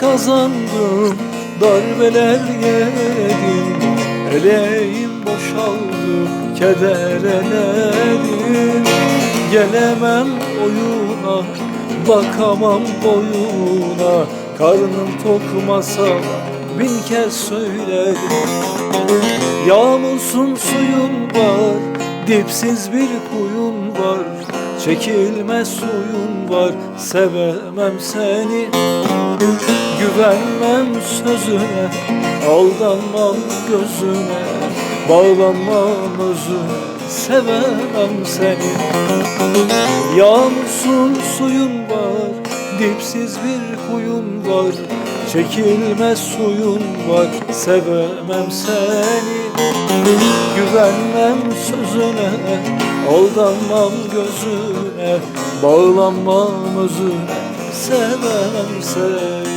kazandım Darbeler yedim Eleğim boşaldı Kedereledim Gelemem oyuna Bakamam boyuna Karnım tok masa Bin kez söyledim Yağmursun suyun var Dipsiz bir kuyun var Çekilmez suyun var Sevemem seni. Güvenmem sözüne Aldanmam gözüne. Bağlanmam özüne Sevemem seni. Yağmursun suyun var Dipsiz bir kuyun var. Çekilmez suyun var Sevemem seni. Güvenmem sözüne Aldanmam gözüne Bağlanmam özüne Sevemem seni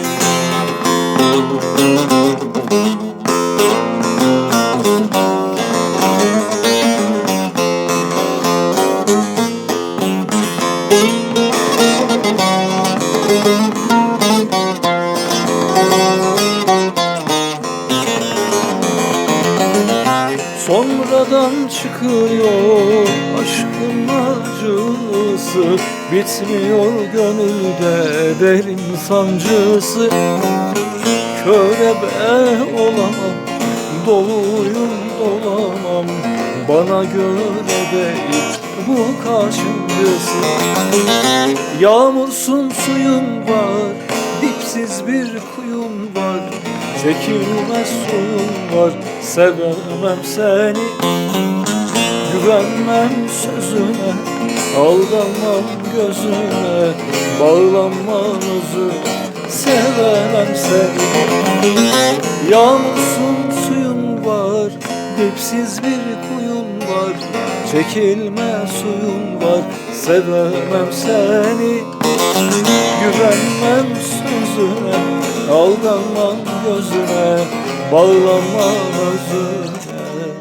Sonradan çıkıyor aşkın acısı. Bitmiyor gönülde derin sancısı. Körebe olamam, doluyum dolamam. Bana göre değil bu karşıncısı Yağmursun suyun var, dipsiz bir kuyun var Çekilmez suyun var, sevemem seni. Güvenmem sözüne, aldanmam gözüne Bağlanmam özüne, sevemem seni. Yağmursun suyun var, dipsiz bir kuyun var. Çekilmez suyun var, sevemem seni. Güvenmem sözüne, aldanmam gözüne Bağlanmam özüne,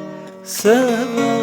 sevemem